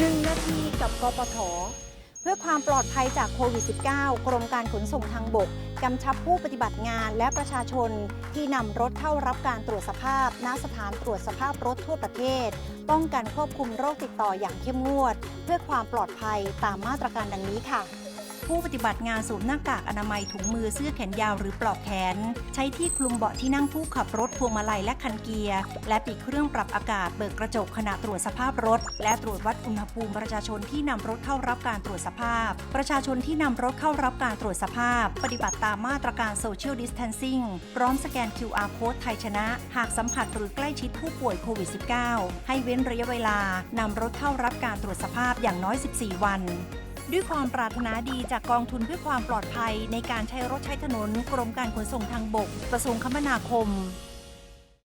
1 นาทีกับกปท เพื่อความปลอดภัยจากโควิด -19 กรมการขนส่งทางบก กำชับผู้ปฏิบัติงานและประชาชน ที่นำรถเข้ารับการตรวจสภาพณสถานตรวจสภาพรถทั่วประเทศ ป้องกันควบคุมโรคติดต่ออย่างเข้มงวด เพื่อความปลอดภัยตามมาตรการดังนี้ค่ะ ผู้ปฏิบัติงานสวมหน้ากากอนามัยถุงมือเสื้อแขนยาวหรือปลอกแขน ใช้ที่คลุมเบาะที่นั่งผู้ขับรถพวงมาลัยและคันเกียร์ และปิดเครื่องปรับอากาศเบิกกระจกขณะตรวจสภาพรถ และตรวจวัดอุณหภูมิประชาชนที่นำรถเข้ารับการตรวจสภาพ ประชาชนที่นำรถเข้ารับการตรวจสภาพ ปฏิบัติตามมาตรการ Social Distancing พร้อมสแกน QR Code ไทยชนะ หากสัมผัสหรือใกล้ชิดผู้ป่วยโควิด -19 ให้เว้นระยะเวลานำรถเข้ารับการตรวจสภาพอย่างน้อย 14 วัน ด้วยความปรารถนาดีจากกองทุนเพื่อความปลอดภัยในการใช้รถใช้ถนนกรมการขนส่งทางบก กระทรวงคมนาคม